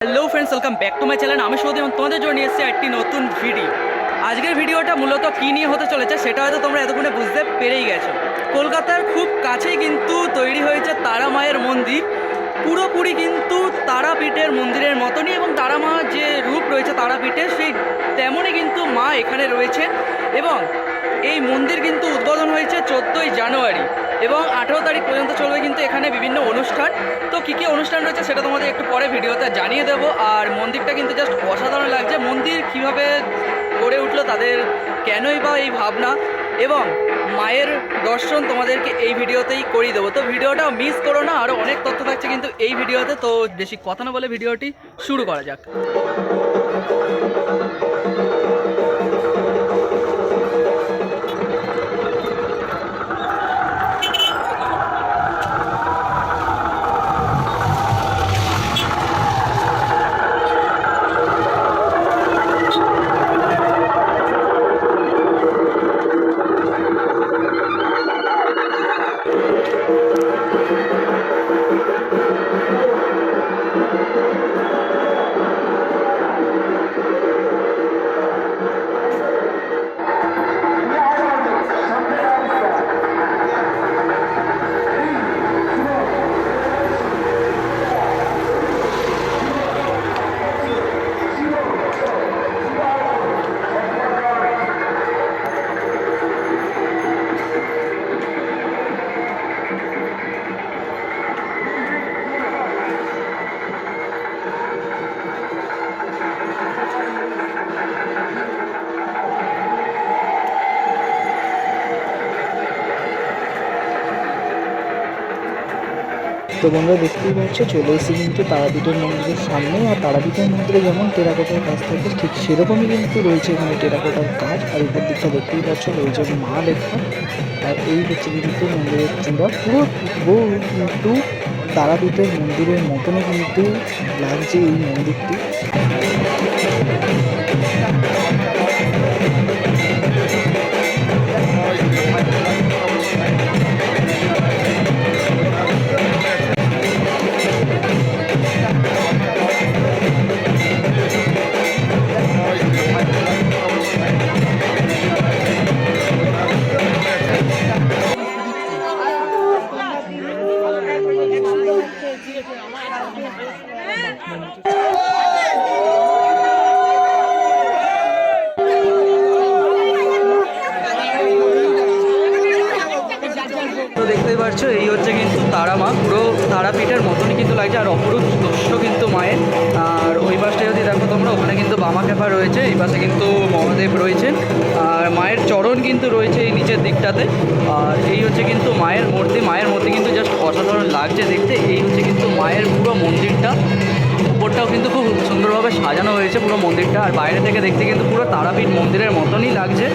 hello friends welcome back to my channel আমি এবং তোমাদের জন্য নিয়ে এসেছি একটি নতুন ভিডিও আজকের ভিডিওটা মূলত কী নিয়ে হতে চলেছে সেটা হয়তো তোমরা এতক্ষণে বুঝতে পেরেই গেছো। কলকাতার খুব কাছেই কিন্তু তৈরি হয়েছে তারা মায়ের মন্দির। পুরোপুরি কিন্তু তারাপীঠের মন্দিরের মতনই এবং তারা মা যে রূপ রয়েছে তারাপীঠের সেই তেমনই কিন্তু মা এখানে রয়েছে। এবং এই মন্দির কিন্তু উদ্বোধন হয়েছে চোদ্দোই জানুয়ারি। এবং আঠেরো তারিখ পর্যন্ত চলবে কিন্তু এখানে বিভিন্ন অনুষ্ঠান। তো কী কী অনুষ্ঠান রয়েছে সেটা তোমাদের একটু পরে ভিডিওতে জানিয়ে দেবো। আর মন্দিরটা কিন্তু জাস্ট অসাধারণ লাগছে। মন্দির কীভাবে গড়ে উঠল তাদের কেনই বা এই ভাবনা? এবং মায়ের দর্শন তোমাদেরকে এই ভিডিওতেই করিয়ে দেবো। তো ভিডিওটা মিস করো না আরও অনেক তথ্য থাকছে কিন্তু এই ভিডিওতে। তো বেশি কথা না বলে ভিডিওটি শুরু করা যাক। তো বন্ধুরা দেখতেই পাচ্ছ, চলে এসেছি কিন্তু তারাপীঠের মন্দিরের সামনে আর তারাপীঠের মন্দিরে যেমন টেরাকোটার কাজ থাকে, ঠিক সেরকমই কিন্তু রয়েছে এখানে টেরাকোটার কাজ। আর উপর দিকটা দেখতেই পাচ্ছ, রয়েছে মা লেখা। আর এই হচ্ছে কিন্তু মন্দিরের চূড়া। পুরো পুরো কিন্তু তারাপীঠের মন্দিরের মতনও কিন্তু লাগছে এই মন্দিরটি। দৃশ্য কিন্তু মায়ের। আর ওই পাশটা যদি দেখো তোমরা, ওখানে কিন্তু বামা ক্যাফা রয়েছে, এই পাশে কিন্তু মহাদেব রয়েছেন আর মায়ের চরণ কিন্তু রয়েছে এই নিচের দিকটাতে। আর এই হচ্ছে কিন্তু মায়ের মূর্তি। মায়ের মূর্তি কিন্তু জাস্ট অসাধারণ লাগছে দেখতে। এই হচ্ছে কিন্তু মায়ের পুরো মন্দিরটা। উপরটাও কিন্তু খুব সুন্দরভাবে সাজানো হয়েছে পুরো মন্দিরটা। আর বাইরে থেকে দেখতে কিন্তু পুরো তারাপীঠ মন্দিরের মতনই লাগছে।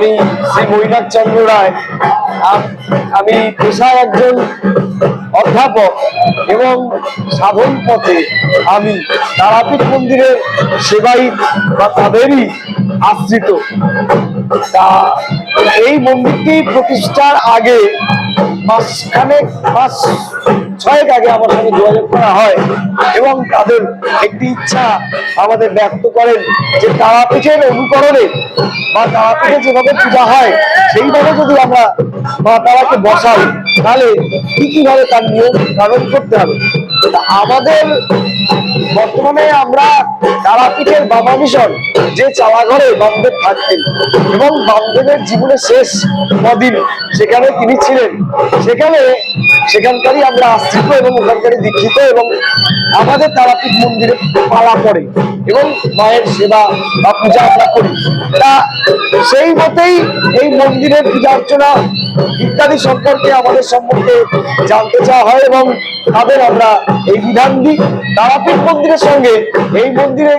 আমি শ্রী মৈনাক চন্দ্র রায়। আমি পেশায় একজন অধ্যাপক এবং সাধন পথে আমি তারাপীঠ মন্দিরের সেবাই বা তাদেরই আশ্রিত। তা এই মন্দিরটি প্রতিষ্ঠার আগে মাসখানেক, মাস ছয়েক আগে আমার সঙ্গে যোগাযোগ করা হয় এবং তাদের একটি ইচ্ছা আমাদের ব্যক্ত করেন যে তারা তারাপীঠের অনুকরণে বা তারা তারাপীঠে যেভাবে পূজা হয়, সেইভাবে যদি আমরা মা তারাকে বসাই, তাহলে কি কীভাবে তার নিয়ম পালন করতে হবে? আমাদের বর্তমানে আমরা তারাপীঠের বাবা মিশন, যে চালাঘরে বামদেব থাকতেন এবং বামদেবের জীবনের শেষ কদিন সেখানে তিনি ছিলেন। সেখানে সেখানকারই আমরা আশ্রিত এবং ওখানকারই দীক্ষিত এবং আমাদের তারাপীঠ মন্দিরে পালা পড়ে এবং মায়ের সেবা বা পূজা আমরা করি। তা সেই মতেই এই মন্দিরের পূজা অর্চনা ইত্যাদি সম্পর্কে আমাদের সম্পর্কে জানতে চাওয়া হয় এবং তাদের আমরা এই বিধান দিই। তারাপীঠ মন্দিরের সঙ্গে এই মন্দিরে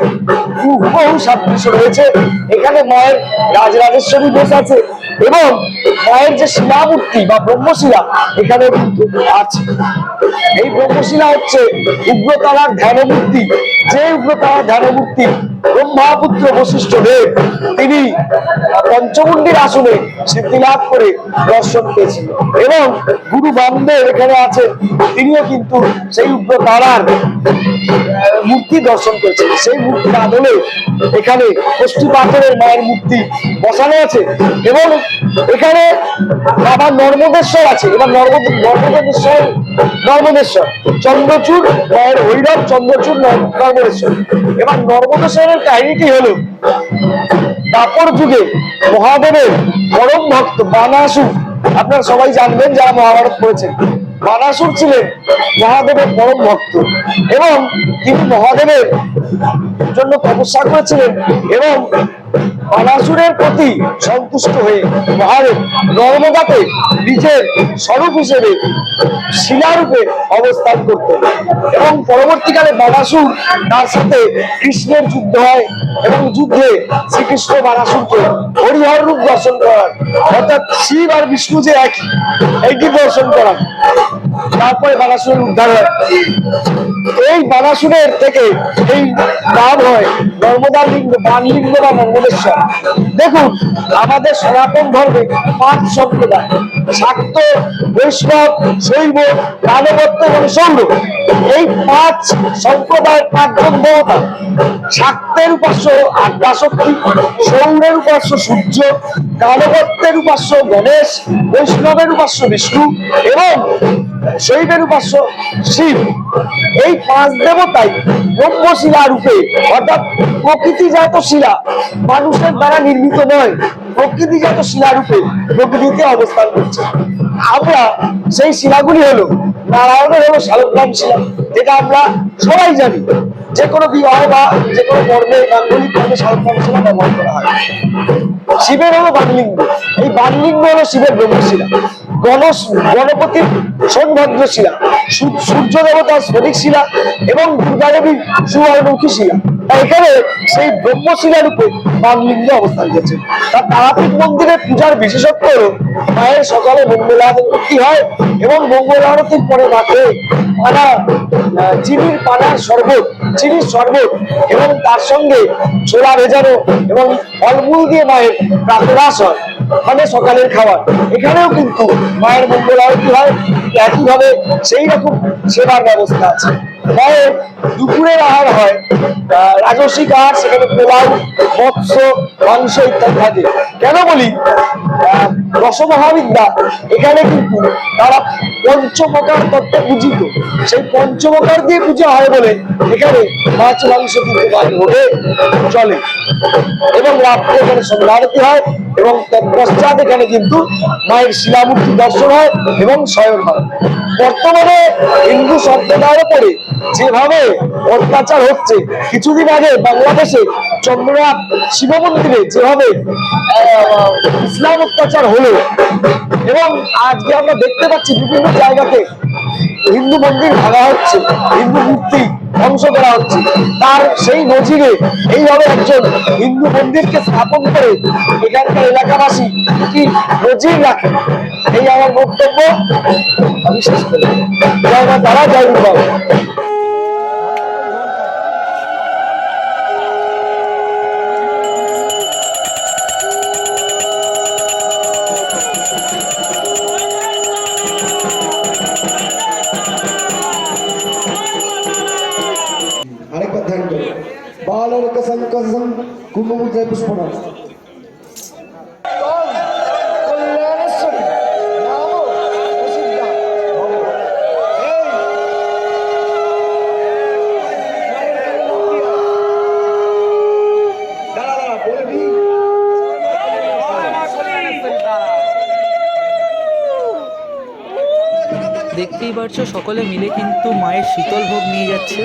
হুবহু সাদৃশ্য রয়েছে। এখানে মায়ের রাজরাজেশ্বরী বসে আছে এবং মায়ের যে শিলামূর্তি বা ব্রহ্মশিলা এখানে কিন্তু আছে। এই ব্রহ্মশিলা হচ্ছে উগ্রতারার ধ্যানমূর্তি। যে উগ্রতারার ধ্যানমূর্তি ব্রহ্মাপুত্র বশিষ্ঠ দেব, তিনি পঞ্চমুন্ডির আসনে সিদ্ধি লাভ করে দর্শন পেয়েছিল এবং গুরু বামদেব এখানে আছেন, তিনিও কিন্তু সেই উগ্র তারার মূর্তি দর্শন করেছেন। সেই মূর্তির আদলে এখানে কষ্টি পাথরের মায়ের মূর্তি বসানো আছে এবং এখানে বাবা নর্মদেশ্বর আছে। এবার নর্মদ নর্মদেশ্বর নর্মদেশ্বর, চন্দ্রচূড়, মায়ের হৈরব চন্দ্রচূড় নর্মদেশ্বর। এবার নর্মদেশ্বরের কাহিনীটি হলো দাপর যুগে মহাদেবের পরম ভক্ত বানাসুর। আপনারা সবাই জানবেন যারা মহাভারত পড়েছেন। বানাসুর ছিলেন মহাদেবের পরম ভক্ত এবং তিনি মহাদেবের জন্য তপস্যা করেছিলেন এবং বানাসুরের প্রতি সন্তুষ্ট হয়ে মহাদেব নর্মদাতে নিজের স্বরূপ হিসেবে শিলারূপে অবস্থান করতেন। এবং পরবর্তীকালে বানাসুর তার সাথে কৃষ্ণের যুদ্ধ হয় এবং যুদ্ধে শ্রীকৃষ্ণ বানাসুরকে হরিহর রূপ দর্শন করান। অর্থাৎ শিব আর বিষ্ণু যে একই এইটি দর্শন করান। তারপরে বানাসুরের উদ্ধার হয়। এই বানাসুরের থেকে এই নাম হয় নর্মদা লিঙ্গ বানলিঙ্গ বা নর্মদেশ্বর দেখুন, আমাদের সনাতন ধর্মে পাঁচ সম্প্রদায়, শাক্ত, বৈষ্ণব, শৈব দানবত্ত এবং সৌর। এই পাঁচ সম্প্রদায়ের পাঁচজন দেবতা, শাক্তের উপাস্য আদ্যাশক্তি সৌরের উপাস্য সূর্য, দানবত্বের উপাস্য গণেশ, বৈষ্ণবের উপাস্য বিষ্ণু এবং শৈবের উপাস্য শিব। এই পাঁচ দেবতাই ব্রহ্মশিলা রূপে, অর্থাৎ প্রকৃতিজাত শিলা মানুষের দ্বারা নির্মিত নয়, প্রকৃতিজাত শিলা রূপে প্রকৃতিতে অবস্থান করছে। আমরা সেই শিলাগুলি হলো নারায়ণের হলো শালগ্রাম শিলা, যেটা আমরা সবাই জানি। যে কোনো বিবাহ বা যে কোনো কর্মে মাঙ্গলিক কর্মে শালগ্রাম শিলা ব্যবহার করা হয়। শিবের হলো বানলিঙ্গ এই বানলিঙ্গ হলো শিবের ব্রহ্মশিলা। গণস গণপতির সোনভদ্র শিলা। সূর্য দেবতার স্ফটিক শিলা এবং দুর্গা দেবীর সুবর্ণমুখী শিলা। এখানে সেই ব্রহ্মশিলা রূপে বানলিঙ্গ অবস্থান করছে। তার তারাপীঠ মন্দিরের পূজার বিশেষত্ব হলো, মায়ের সকালে মঙ্গল আরতি হয় এবং মঙ্গল আরতির পরে মাকে পানা চিনির পানার শরবত, চিনির শরবত এবং তার সঙ্গে ছোলা ভেজানো এবং ফলমূল দিয়ে মায়ের প্রাতরাস হয়। মানে সকালের খাবার। এখানেও কিন্তু মায়ের মঙ্গল আরতি হয়? একইভাবে সেই রকম সেবার ব্যবস্থা আছে। মায়ের দুপুরের আহার হয় রাজস্বিক আহার, সেখানে পোলাও, মৎস্য, মাংস ইত্যাদি থাকে। কেন বলি? আহ, দশমহাবিদ্যা এখানে কিন্তু তারা তত্ত্বে পূজিত। সেই দিয়ে পূজা হয় বলে এখানে মাছ মাংস চলে। এবং রাত্রে এখানে হয় এবং তৎপশ্চাৎ এখানে কিন্তু মায়ের শিলামূর্তি দর্শন হয় এবং শয়ন হয়। বর্তমানে হিন্দু সম্প্রদায়ের উপরে যেভাবে অত্যাচার হচ্ছে কিছুদিন আগে বাংলাদেশে চন্দ্রনাথ শিব মন্দিরে যেভাবে ইসলাম অত্যাচার হলো। এবং আজকে আমরা দেখতে পাচ্ছি বিভিন্ন জায়গাতে হিন্দু মন্দির ভাঙা হচ্ছে, হিন্দু মূর্তি ধ্বংস করা হচ্ছে। তার সেই নজিরে এইভাবে একজন হিন্দু মন্দিরকে স্থাপন করে এখানকার এলাকাবাসী কি নজির রাখে? এই আমার বক্তব্য আমি শেষ করি তারা দেখতেই পারছ সকলে মিলে কিন্তু মায়ের শীতল ভোগ নিয়ে যাচ্ছে।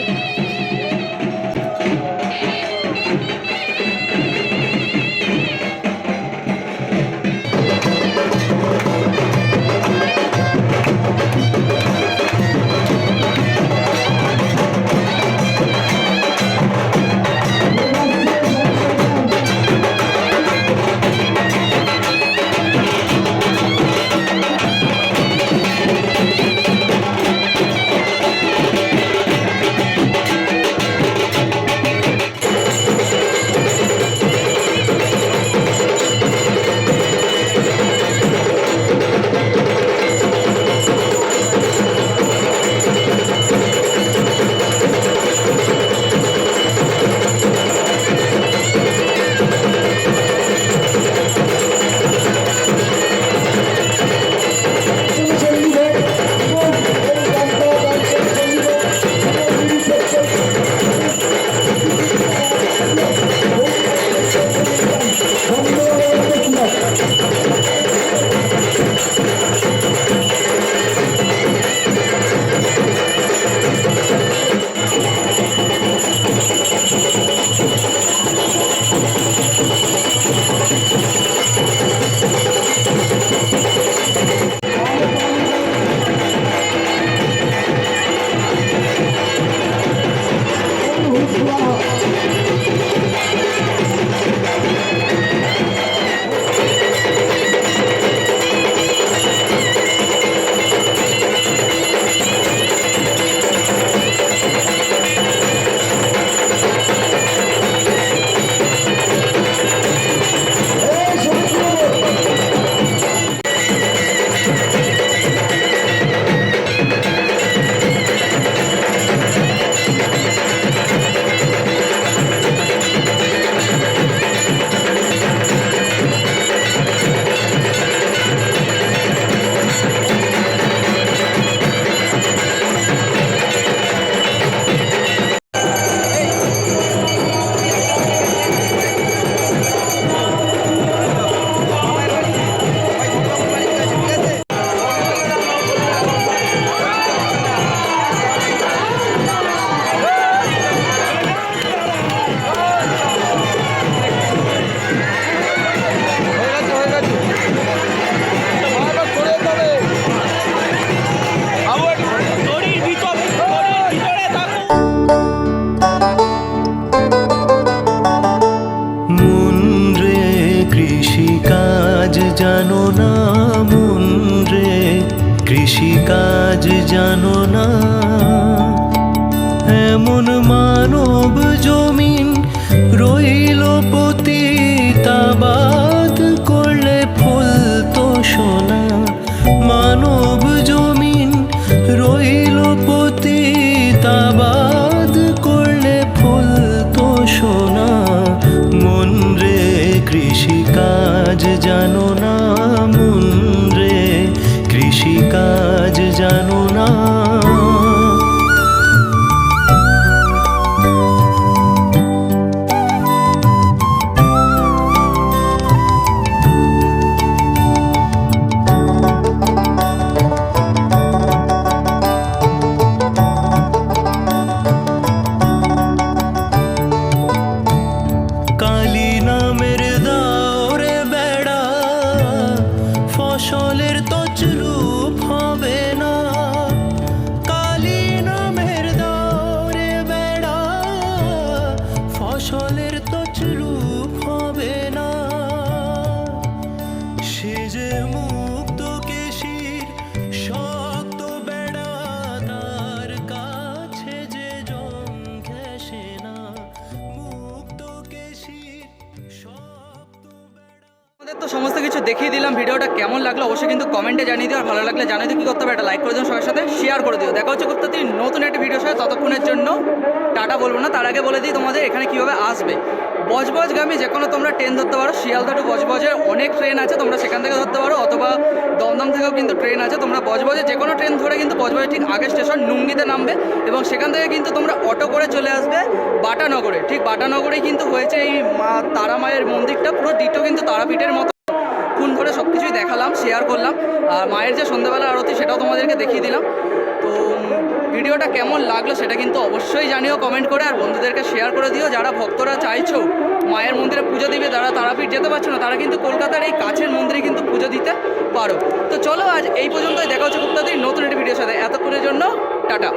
কৃষিকাজ জানো না। তো সমস্ত কিছু দেখিয়ে দিলাম। ভিডিওটা কেমন লাগল অবশ্যই কিন্তু কমেন্টে জানিয়ে দিও। আর ভালো লাগলে জানিয়ে দিও কী করতে হবে একটা লাইক করে দিন সবার সাথে শেয়ার করে দিও। দেখা হচ্ছে করতে নতুন একটা ভিডিও সাথে। ততক্ষণের জন্য টাটা বলব না, তার আগে বলে দিই তোমাদের এখানে কীভাবে আসবে। বজবজগামী যে কোনো তোমরা ট্রেন ধরতে পারো। শিয়ালদা টু বজবজের অনেক ট্রেন আছে, তোমরা সেখান থেকে ধরতে পারো, অথবা দমদম থেকেও কিন্তু ট্রেন আছে। তোমরা বজবজে যে কোনো ট্রেন ধরে কিন্তু বজবজের ঠিক আগে স্টেশন নুঙ্গিতে নামবে এবং সেখান থেকে কিন্তু তোমরা অটো করে চলে আসবে বাটানগরে। ঠিক বাটানগরেই কিন্তু হয়েছে এই মা তারা মায়ের মন্দিরটা। পুরো ডিটো কিন্তু তারাপীঠের মতো। খুন ধরে সব কিছুই দেখালাম শেয়ার করলাম। আর মায়ের যে সন্ধ্যাবেলা আরতি সেটাও তোমাদেরকে দেখিয়ে দিলাম। ভিডিওটা কেমন লাগল সেটা কিন্তু অবশ্যই জানিও কমেন্ট করে, আর বন্ধুদেরকে শেয়ার করে দিও, যারা ভক্তরা চাইছো মায়ের মন্দিরে পুজো দিবে তারা তারাপীঠ যেতে পারছ না, তারা কিন্তু কলকাতার এই কাছের মন্দিরে কিন্তু পুজো দিতে পারো। তো চলো আজ এই পর্যন্তই, দেখা হচ্ছে খুব তাড়াতাড়ি নতুন একটি ভিডিওর সাথে। এতক্ষণের জন্য, টাটা।